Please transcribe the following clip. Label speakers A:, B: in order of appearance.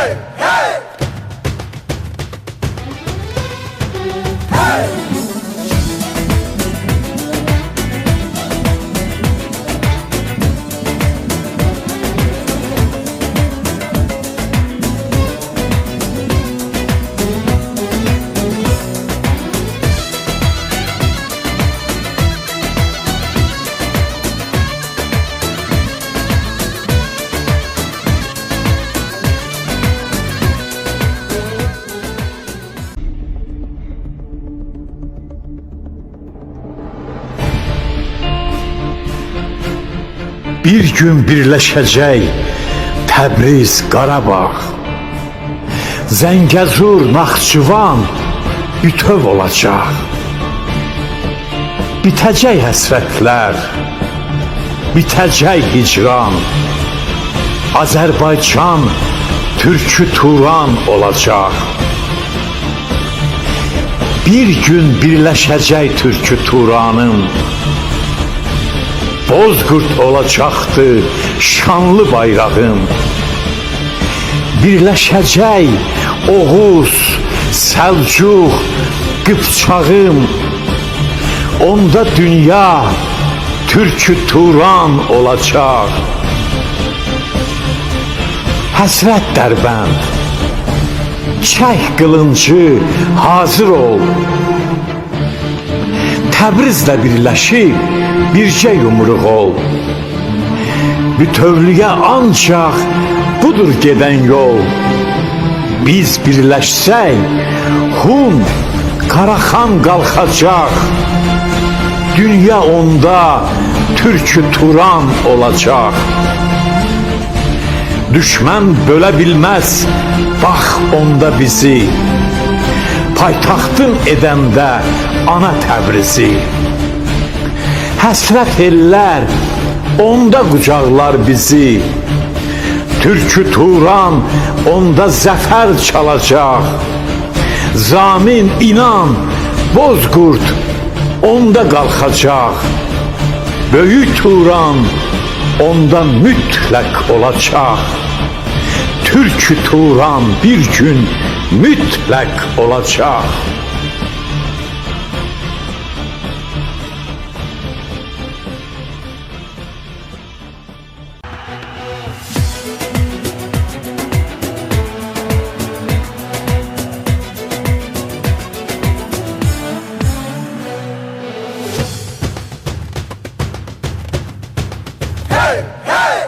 A: hey. Bir gün birleşecek Təbriz, Qarabağ. Zəngəzur, Naxçıvan bütöv olacaq. Bitəcək həsrətlər, bitəcək hicran. Azərbaycan türkü Turan olacaq. Bir gün birləşəcək türkü Turanım. Bozkurt olacaktı şanlı bayrağım. Birleşecek Oğuz, Selçuk, Kıpçağım. Onda dünya Türkü Turan olacak. Həsrət dərbənd, çək qılıncı, hazır ol. Təbrizlə birləşib bircə yumruq ol. Bütövlüyə ancaq budur gedən yol. Biz birləşsək, Hun, Qaraxan qalxacaq. Dünya onda Türkü Turan olacaq. Düşmən bölə bilməz, bax onda bizi. Paytaxtın edəndə ana Təbrizi. Həsrət ellər, onda qucaqlar bizi. Türkü Turan onda zəfər çalacaq. Zamin inan, Bozkurt onda qalxacaq. Böyük Turan onda mütləq olacaq. Türkü Turan bir gün mütləq olacaq. Hey!